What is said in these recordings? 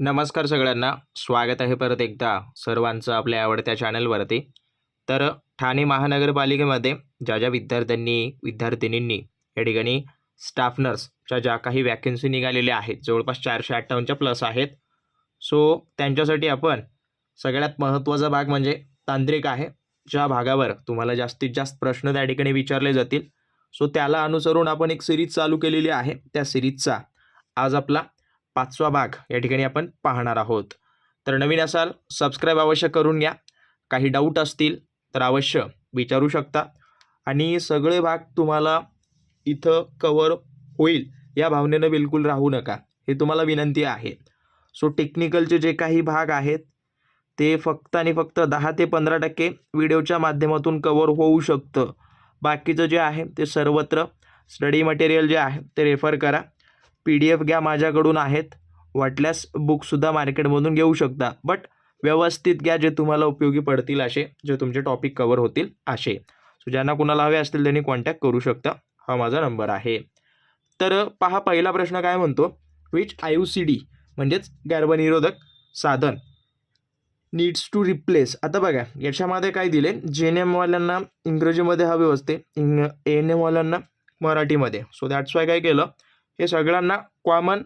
नमस्कार सगळ्यांना. स्वागत आहे परत एकदा सर्वांचं आपल्या आवडत्या चॅनलवरती. तर ठाणे महानगरपालिकेमध्ये ज्या ज्या विद्यार्थ्यांनी विद्यार्थिनींनी या ठिकाणी स्टाफ नर्सच्या ज्या काही वॅकन्सी निघालेल्या आहेत जवळपास चारशे अठ्ठावन्नच्या प्लस आहेत. सो त्यांच्यासाठी आपण सगळ्यात महत्त्वाचा भाग म्हणजे तांत्रिक आहे. ज्या भागावर तुम्हाला जास्तीत जास्त प्रश्न त्या ठिकाणी विचारले जातील. सो त्याला अनुसरून आपण एक सिरीज चालू केलेली आहे. त्या सिरीजचा आज आपला पाचवा भाग या ठिकाणी आपण पाहणार आहोत. तर नवीन असाल सबस्क्राईब अवश्य करून घ्या. काही डाऊट असतील तर अवश्य विचारू शकता. आणि सगळे भाग तुम्हाला इथं कवर होईल या भावनेनं बिलकुल राहू नका. हे तुम्हाला विनंती आहे. सो टेक्निकलचे जे काही भाग आहेत ते फक्त आणि फक्त दहा ते पंधरा टक्के व्हिडिओच्या माध्यमातून कवर होऊ शकतं. बाकीचं जे आहे ते सर्वत्र स्टडी मटेरियल जे आहे ते रेफर करा. पी डी एफ घ्या माझ्याकडून आहेत. वाटल्यास बुकसुद्धा मार्केटमधून घेऊ शकता. बट व्यवस्थित घ्या जे तुम्हाला उपयोगी पडतील असे जे तुमचे टॉपिक कवर होतील असे. सो ज्यांना कुणाला हवे असतील त्यांनी कॉन्टॅक्ट करू शकता. हा माझा नंबर आहे. तर पहा पहिला प्रश्न काय म्हणतो? Which I U C D म्हणजेच गर्भनिरोधक साधन नीड्स टू रिप्लेस आता बघा याच्यामध्ये काय दिले? जे एन एमवाल्यांना इंग्रजीमध्ये हवे असते. इंग ए एन एमवाल्यांना मराठीमध्ये. सो दॅट्स वाय काय केलं? हे सगळ्यांना कॉमन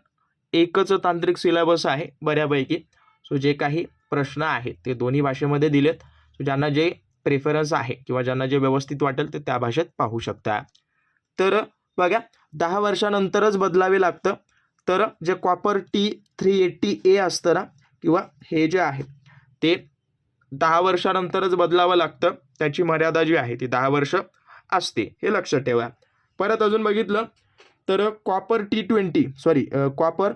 एकच तांत्रिक सिलेबस आहे बऱ्यापैकी. सो जे काही प्रश्न आहेत ते दोन्ही भाषेमध्ये दिलेत. सो ज्यांना जे प्रेफरन्स आहे किंवा ज्यांना जे व्यवस्थित वाटेल ते त्या भाषेत पाहू शकता. तर बघा दहा वर्षानंतरच बदलावे लागतं. तर जे copper T three eighty A असतं ना किंवा हे जे आहे ते दहा वर्षानंतरच बदलावं लागतं. त्याची मर्यादा जी आहे ती दहा वर्ष असते. हे लक्षात ठेवा. परत अजून बघितलं तर copper T twenty sorry copper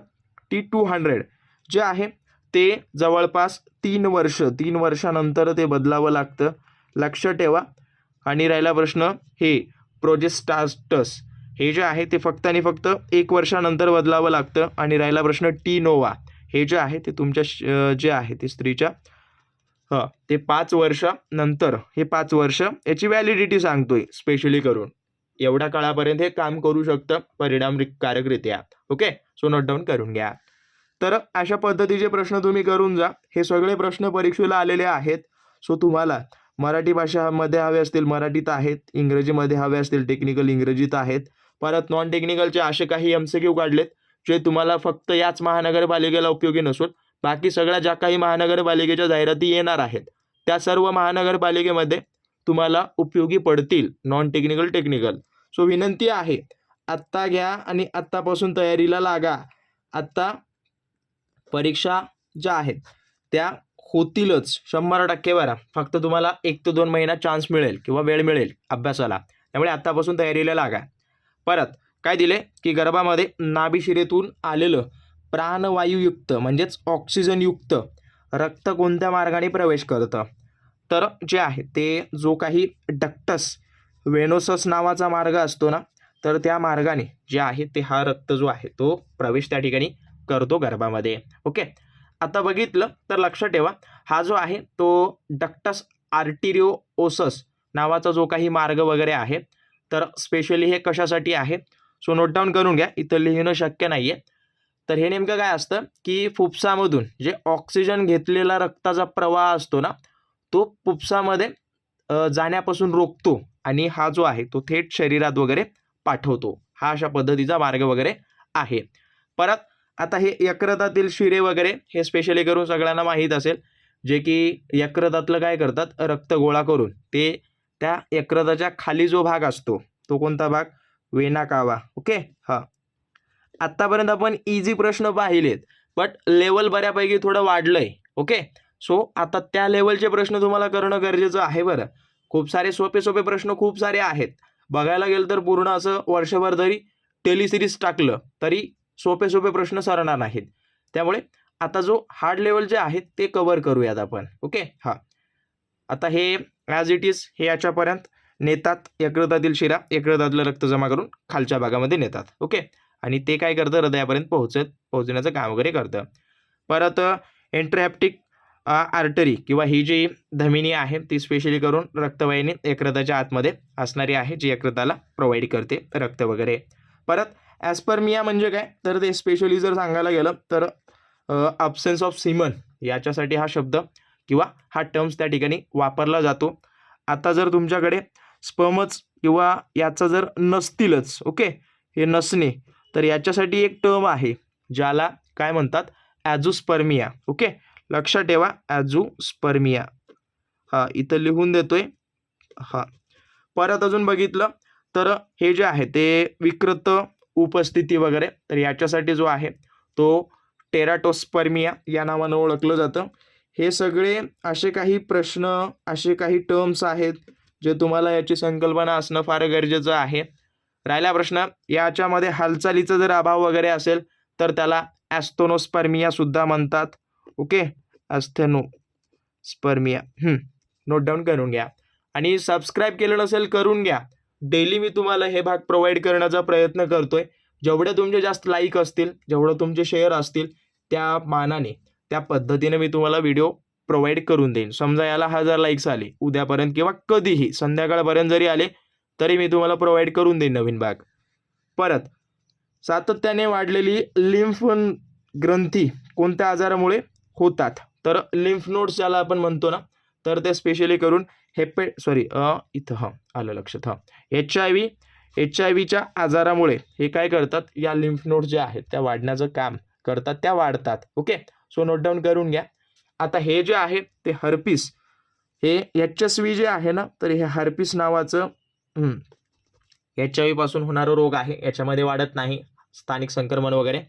T two hundred जे आहे ते जवळपास तीन वर्ष तीन वर्षानंतर ते बदलावं लागतं. लक्ष ठेवा. आणि राहिला प्रश्न हे प्रोजेस्टास्टस हे जे आहे ते फक्त आणि फक्त एक वर्षानंतर बदलावं लागतं. आणि राहिला प्रश्न टी नोवा हे जे आहे ते तुमच्या श- जे आहे ते स्त्रीच्या हं ते पाच वर्षानंतर हे पाच वर्ष याची व्हॅलिडिटी सांगतोय स्पेशली करून. एवढ्या काळापर्यंत हे काम करू शकतं परिणामकारकरित्या. ओके सो नोट डाऊन करून घ्या. तर अशा पद्धतीचे प्रश्न तुम्ही करून जा. हे सगळे प्रश्न परीक्षेला आलेले आहेत. सो तुम्हाला मराठी भाषामध्ये हवे असतील मराठीत आहेत इंग्रजीमध्ये हवे असतील टेक्निकल इंग्रजीत आहेत. परत नॉन टेक्निकलचे असे काही एम सी क्यू काढलेत जे तुम्हाला फक्त याच महानगरपालिकेला उपयोगी नसून बाकी सगळ्या ज्या काही महानगरपालिकेच्या जाहिराती येणार आहेत त्या सर्व महानगरपालिकेमध्ये तुम्हाला उपयोगी पडतील नॉन टेक्निकल टेक्निकल सो विनंती आहे आत्ता घ्या आणि आत्तापासून तयारीला लागा. आत्ता परीक्षा ज्या आहेत त्या होतीलच शंभर टक्के बरा. फक्त तुम्हाला एक ते दोन महिना चान्स मिळेल किंवा वेळ मिळेल अभ्यासाला. त्यामुळे आत्तापासून तयारीला लागा. परत काय दिले? की गर्भामध्ये नाभिशिरेतून आलेलं प्राणवायूयुक्त म्हणजेच ऑक्सिजनयुक्त रक्त कोणत्या मार्गाने प्रवेश करतं? तर जे आहे ते जो काही डक्टस वेनोसस नावाचा मार्ग असतो ना तर त्या मार्गाने जे आहे ते हा रक्त जो आहे तो प्रवेश त्या ठिकाणी करतो गर्भामध्ये. ओके? आता बघितलं तर लक्षात ठेवा हा जो आहे तो डक्टस आर्टिरिओओसस नावाचा जो काही मार्ग वगैरे आहे तर स्पेशली हे कशासाठी आहे? सो नोट डाऊन करून घ्या इथं लिहिणं शक्य नाही आहे तर हे नेमकं काय असतं की फुफ्सामधून जे ऑक्सिजन घेतलेला रक्ताचा प्रवाह असतो ना तो पुप्सामध्ये जाण्यापासून रोखतो आणि हा जो आहे तो थेट शरीरात वगैरे पाठवतो. हा अशा पद्धतीचा मार्ग वगैरे आहे. परत आता हे यकृतातील शिरे वगैरे हे स्पेशली करून सगळ्यांना माहीत असेल जे की यकृतातलं काय करतात? रक्त गोळा करून. ते त्या यकृताच्या खाली जो भाग असतो तो कोणता भाग? Vena cava. ओके? हां. आत्तापर्यंत आपण इझी प्रश्न पाहिलेत बट लेवल बऱ्यापैकी थोडं वाढलं आहे ओके? सो आता त्या लेवलचे प्रश्न तुम्हाला करणं गरजेचं आहे बरं. खूप सारे सोपे सोपे प्रश्न खूप सारे आहेत. बघायला गेलं तर पूर्ण असं वर्षभर जरी टेलिसिरीज टाकलं तरी सोपे सोपे प्रश्न सरणार नाहीत. त्यामुळे आता जो हार्ड लेवल जे आहेत ते कवर करूयात आपण. ओके हां. आता हे ॲज इट इज हे याच्यापर्यंत नेतात यकृतातील शिरा. यकृतातलं रक्त जमा करून खालच्या भागामध्ये नेतात. ओके आणि ते काय करतं? हृदयापर्यंत पोहोचत पोहोचण्याचं काम वगैरे करतं. परत एंट्रॅप्टिक आर्टरी किंवा ही जी धमिनी आहे ती स्पेशली करून रक्तवाहिनी यकृताच्या आतमध्ये असणारी आहे जी यकृताला प्रोव्हाइड करते रक्त वगैरे. परत ॲस्पर्मिया म्हणजे काय? तर ते स्पेशली जर सांगायला गेलं तर अब्सेन्स ऑफ सिमन याच्यासाठी हा शब्द किंवा हा टर्म्स त्या ठिकाणी वापरला जातो. आता जर तुमच्याकडे स्पर्मच किंवा याचा जर नसतीलच ओके हे नसणे तर याच्यासाठी एक टर्म आहे ज्याला काय म्हणतात? ॲझोस्पर्मिया ओके लक्षात ठेवा ॲझोस्पर्मिया हां इथं लिहून देतोय. हां. परत अजून बघितलं तर हे जे आहे ते विकृत उपस्थिती वगैरे तर याच्यासाठी जो आहे तो टेराटोस्पर्मिया या नावानं ओळखलं जातं. हे सगळे असे काही प्रश्न असे काही टर्म्स आहेत जे तुम्हाला याची संकल्पना असणं फार गरजेचं आहे. राहिला प्रश्न याच्यामध्ये हालचालीचा जर अभाव वगैरे असेल तर त्याला ॲस्थोनोस्पर्मिया सुद्धा म्हणतात. Okay? Asthenospermia note down करून घ्या. आणि सबस्क्राईब केलं नसेल करून घ्या. डेली मी तुम्हाला हे भाग प्रोव्हाइड करण्याचा प्रयत्न करतोय. जेवढे तुमचे जास्त लाईक असतील जेवढं तुमचे शेअर असतील त्या मानाने त्या पद्धतीने मी तुम्हाला व्हिडिओ प्रोव्हाइड करून देईन. समजा याला हजार लाईक्स आले उद्यापर्यंत किंवा कधीही संध्याकाळपर्यंत जरी आले तरी मी तुम्हाला प्रोव्हाइड करून देईन नवीन भाग. परत सातत्याने वाढलेली लिम्फ ग्रंथी कोणत्या आजारामुळे होतात. तर लिम्फ नोड्स ज्याला आपण म्हणतो ना तर ते स्पेशली करून हेपे सॉरी इथं हां आलं लक्षात हां. H I V H I व्हीच्या आजारामुळे हे काय करतात? या लिम्फ नोड्स जे आहेत त्या वाढण्याचं काम करतात त्या वाढतात. ओके सो नोट डाऊन करून घ्या. आता हे जे आहे ते हर्पीस हे एच एस व्ही जे आहे ना तर हे हर्पीस नावाचं एच आय व्हीपासून होणारा रोग आहे. याच्यामध्ये वाढत नाही. स्थानिक संक्रमण वगैरे.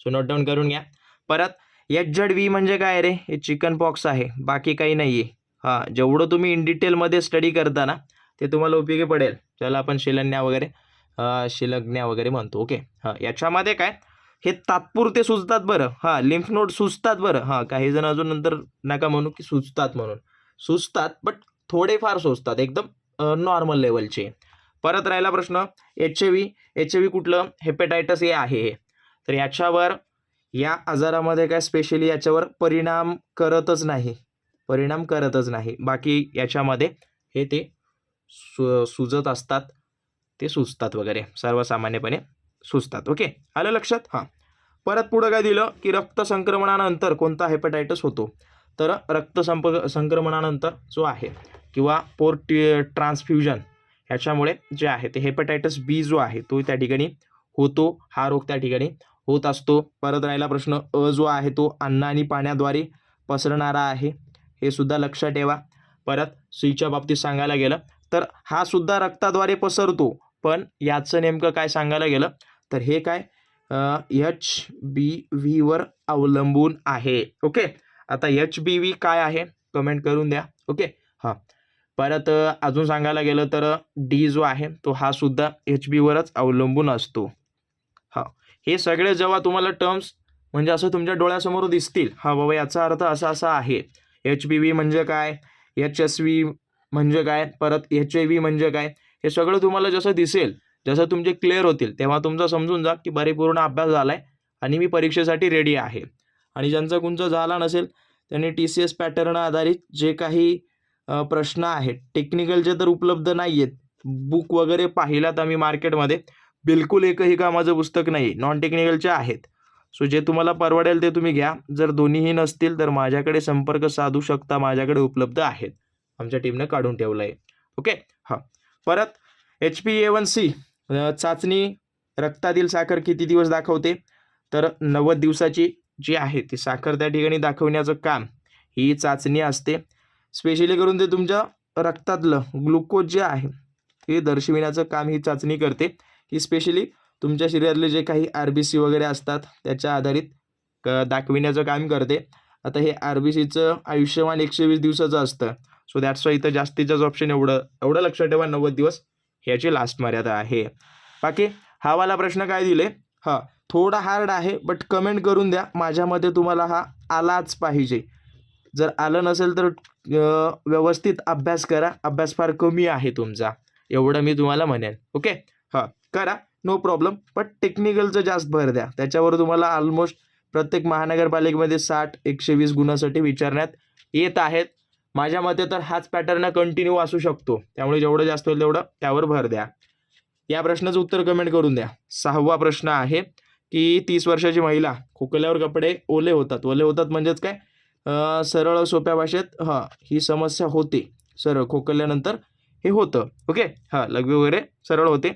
सो नोट डाऊन करून घ्या. परत एच झड व्ही म्हणजे काय रे? हे चिकन पॉक्स आहे. बाकी काही नाही आहे हां जेवढं तुम्ही इन डिटेलमध्ये स्टडी करता ना ते तुम्हाला उपयोगी पडेल. ज्याला आपण शिलन्या वगैरे शिलग्न्या वगैरे म्हणतो ओके हां याच्यामध्ये काय? हे तात्पुरते सुचतात बरं. हां लिम्फ नोड सुचतात बरं. हां काही जण अजून नंतर नका म्हणू की सुचतात म्हणून. सुचतात बट थोडेफार सुचतात. एकदम नॉर्मल लेवलचे परत राहिला प्रश्न. H A V H A V कुठलं? हेपेटायटस हे आहे हे. तर याच्यावर या आजारामध्ये काय स्पेशली याच्यावर परिणाम करतच नाही. परिणाम करतच नाही. बाकी याच्यामध्ये हे ते सु सुजत असतात. ते सुचतात वगैरे. सर्वसामान्यपणे सुचतात ओके आलं लक्षात? हां. परत पुढं काय दिलं? की रक्त संक्रमणानंतर कोणता हेपटायटस होतो? तर रक्त संप संक्रमणानंतर जो आहे किंवा पोर्ट ट्रान्सफ्युजन ह्याच्यामुळे जे आहे ते हेपटायटस बी जो आहे तो त्या ठिकाणी होतो. हा रोग त्या ठिकाणी होत असतो. परत राहिला प्रश्न अ जो आहे तो अन्न आणि पाण्याद्वारे पसरणारा आहे. हे सुद्धा लक्षात ठेवा. परत सीच्या बाबतीत सांगायला गेलं तर हा सुद्धा रक्ताद्वारे पसरतो. पण याचं नेमकं काय सांगायला गेलं तर हे काय एच बी व्हीवर अवलंबून आहे. ओके? आता एच बी व्ही काय आहे? कमेंट करून द्या. ओके? हां. परत अजून सांगायला गेलं तर डी जो आहे तो हा सुद्धा एच बीवरच अवलंबून असतो. हां. हे सगळे जेव्हा तुम्हाला टर्म्स म्हणजे असं तुमच्या डोळ्यासमोर दिसतील हा बाबा याचा अर्थ असा असा आहे. एच बी व्ही म्हणजे काय? एच एस व्ही म्हणजे काय? परत एच ए व्ही म्हणजे काय? हे सगळं तुम्हाला जसं दिसेल जसं तुमचे क्लिअर होतील तेव्हा तुमचं समजून जा की परिपूर्ण अभ्यास झाला आहे आणि मी परीक्षेसाठी रेडी आहे. आणि ज्यांचा कुंचा झाला नसेल त्यांनी टी सी एस पॅटर्न आधारित जे काही प्रश्न आहेत टेक्निकलचे तर उपलब्ध नाही आहेत बुक वगैरे पाहिलात आम्ही मार्केटमध्ये बिलकुल एकही कामाचं पुस्तक नाही नॉन टेक्निकलचे आहेत. सो जे तुम्हाला परवडेल ते तुम्ही घ्या. जर दोन्हीही नसतील तर माझ्याकडे संपर्क साधू शकता माझ्याकडे उपलब्ध आहेत. आमच्या टीमनं काढून ठेवलं आहे ओके हां. परत H P A one C चाचणी रक्तातील साखर किती दिवस दाखवते? तर नव्वद दिवसाची जी आहे ती साखर त्या ठिकाणी दाखवण्याचं काम ही चाचणी असते. स्पेशली करून ते तुमच्या रक्तातलं ग्लुकोज जे आहे ते दर्शविण्याचं काम ही चाचणी करते. ही स्पेशली तुमच्या शरीरातले जे काही आर बी सी वगैरे असतात त्याच्या आधारित क दाखविण्याचं काम करते. आता हे आर बी सीचं आयुष्यमान एकशे वीस दिवसाचं असतं. सो दॅट्स वाय इथं जास्तीत जास्त ऑप्शन एवढं एवढं लक्षात ठेवा नव्वद दिवस ह्याची लास्ट मर्यादा आहे. बाकी हा वाला प्रश्न काय दिले? हां थोडा हार्ड आहे बट कमेंट करून द्या. माझ्या मते तुम्हाला हा आलाच पाहिजे. जर आलं नसेल तर व्यवस्थित अभ्यास करा. अभ्यास फार कमी आहे तुमचा. एवढं मी तुम्हाला म्हणेन. ओके हां. करा नो प्रॉब्लेम पण टेक्निकलचं जास्त भर द्या. त्याच्यावर तुम्हाला ऑलमोस्ट प्रत्येक महानगरपालिकेमध्ये साठ एकशे वीस गुणासाठी विचारण्यात येत आहेत. माझ्या मते तर हाच पॅटर्न कंटिन्यू असू शकतो. त्यामुळे जेवढं जास्त होईल तेवढं त्यावर भर द्या. या प्रश्नाचं उत्तर कमेंट करून द्या. सहावा प्रश्न आहे की तीस वर्षाची महिला खोकल्यावर कपडे ओले होतात. ओले होतात म्हणजेच काय? सरळ सोप्या भाषेत हां ही समस्या होते. सरळ खोकल्यानंतर हे होतं. ओके हां लघवी वगैरे सरळ होते.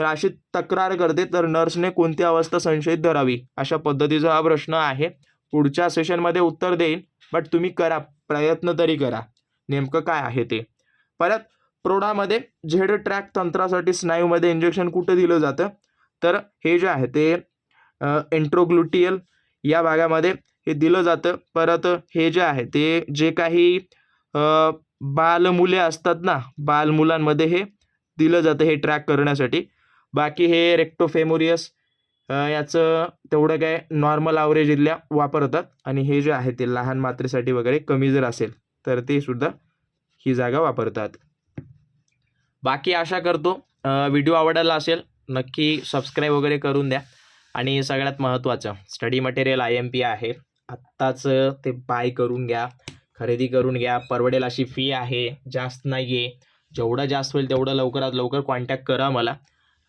तर अशी तक्रार करते तर नर्सने कोणती अवस्था संशयित धरावी? अशा पद्धतीचा हा प्रश्न आहे. पुढच्या सेशनमध्ये उत्तर देईन बट तुम्ही करा प्रयत्न तरी करा. नेमकं काय आहे ते? परत प्रौढामध्ये झेड ट्रॅक तंत्रासाठी स्नायूमध्ये इंजेक्शन कुठं दिलं जातं? तर हे जे आहे ते एंट्रोग्लुटियल या भागामध्ये हे दिलं जातं. परत हे जे आहे ते जे काही बालमुले असतात ना बालमुलांमध्ये हे दिलं जातं हे ट्रॅक करण्यासाठी. बाकी हे रेक्टोफेमोरियस याचं तेवढं काय नॉर्मल ॲव्हरेज इथल्या वापरतात. आणि हे जे आहे ते लहान मात्रेसाठी वगैरे कमी जर असेल तर ते सुद्धा ही जागा वापरतात. बाकी आशा करतो व्हिडिओ आवडला असेल नक्की सबस्क्राईब वगैरे करून द्या. आणि सगळ्यात महत्त्वाचं study material I M P आहे. आत्ताच ते बाय करून घ्या खरेदी करून घ्या. परवडेल अशी फी आहे जास्त नाही आहे जेवढं जास्त होईल तेवढं लवकरात लवकर कॉन्टॅक्ट करा मला.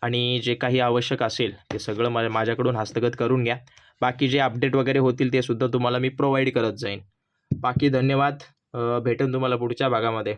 आणि जे काही आवश्यक असेल ते सगळं मा माझ्याकडून हस्तगत करून घ्या. बाकी जे अपडेट वगैरे होतील ते सुद्धा तुम्हाला मी प्रोव्हाइड करत जाईन. बाकी धन्यवाद. भेटेन तुम्हाला पुढच्या भागामध्ये.